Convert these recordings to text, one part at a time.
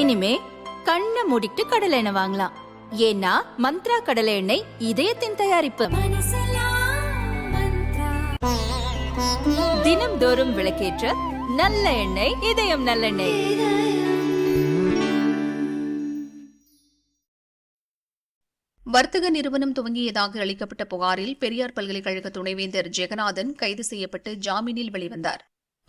இனிமே கண்ணை மூடிட்டு கடலை எண்ணெய் வாங்கலாம். ஏன்னா மந்த்ரா கடலை எண்ணெய் இதயத்தின் தயாரிப்பு. தினம்தோறும் விளக்கேற்ற நல்ல எண்ணெய் இதயம் நல்லெண்ணெய். வர்த்தக நிறுவனம் துவங்கியதாக அளிக்கப்பட்ட புகாரில் பெரியார் பல்கலைக்கழக துணைவேந்தர் ஜெகநாதன் கைது செய்யப்பட்டு ஜாமீனில் வெளிவந்தார்.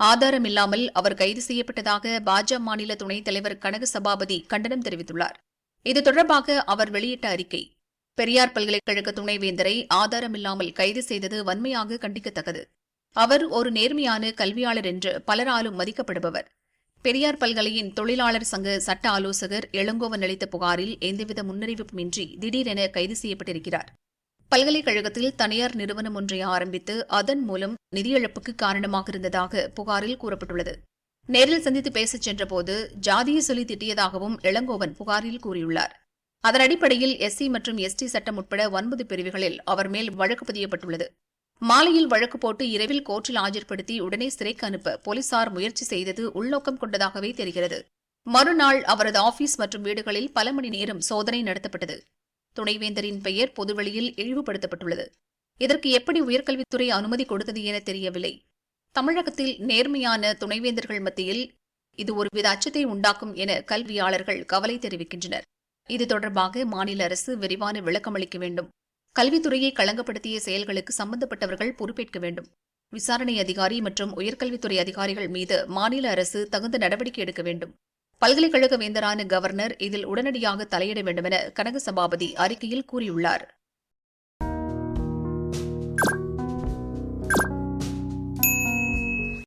ஆதாரமில்லாமல் அவர் கைது செய்யப்பட்டதாக பாஜக மாநில துணைத் தலைவர் கனக சபாபதி கண்டனம் தெரிவித்துள்ளார். இது தொடர்பாக அவர் வெளியிட்ட அறிக்கை. பெரியார் பல்கலைக்கழக துணைவேந்தரை ஆதாரமில்லாமல் கைது செய்தது வன்மையாக கண்டிக்கத்தக்கது. அவர் ஒரு நேர்மையான கல்வியாளர் என்று பலராலும் மதிக்கப்படுபவர். பெரியார் பல்கலையின் தொழிலாளர் சங்க சட்ட ஆலோசகர் இளங்கோவன் அளித்த புகாரில் எந்தவித முன்னறிவிப்புமின்றி திடீரென கைது செய்யப்பட்டிருக்கிறார். பல்கலைக்கழகத்தில் தனியார் நிறுவனம் ஒன்றை ஆரம்பித்து அதன் மூலம் நிதியிழப்புக்கு காரணமாக இருந்ததாக புகாரில் கூறப்பட்டுள்ளது. நேரில் சந்தித்து பேசச் சென்றபோது ஜாதியை சொல்லி திட்டியதாகவும் இளங்கோவன் புகாரில் கூறியுள்ளார். அதன் அடிப்படையில் எஸ்சி மற்றும் எஸ்டி சட்டம் உட்பட ஒன்பது பிரிவுகளில் அவர் மேல் வழக்கு பதியப்பட்டுள்ளது. மாலையில் வழக்கு போட்டு இரவில் கோர்ட்டில் ஆஜர்படுத்தி உடனே சிறைக்கு அனுப்ப போலீசார் முயற்சி செய்தது உள்நோக்கம் கொண்டதாகவே தெரிகிறது. மறுநாள் அவரது ஆபீஸ் மற்றும் வீடுகளில் பல மணி நேரம் சோதனை நடத்தப்பட்டது. துணைவேந்தரின் பெயர் பொதுவெளியில் இழிவுபடுத்தப்பட்டுள்ளது. இதற்கு எப்படி உயர்கல்வித்துறை அனுமதி கொடுத்தது என தெரியவில்லை. தமிழகத்தில் நேர்மையான துணைவேந்தர்கள் மத்தியில் இது ஒருவித அச்சத்தை உண்டாக்கும் என கல்வியாளர்கள் கவலை தெரிவிக்கின்றனர். இது தொடர்பாக மாநில அரசு விரிவான விளக்கம் அளிக்க வேண்டும். கல்வித்துறையை களங்கப்படுத்திய செயல்களுக்கு சம்பந்தப்பட்டவர்கள் பொறுப்பேற்க வேண்டும். விசாரணை அதிகாரி மற்றும் உயர்கல்வித்துறை அதிகாரிகள் மீது மாநில அரசு தகுந்த நடவடிக்கை எடுக்க வேண்டும். பல்கலைக்கழக வேந்தரான கவர்னர் இதில் உடனடியாக தலையிட வேண்டுமென கனக சபாபதி அறிக்கையில் கூறியுள்ளார்.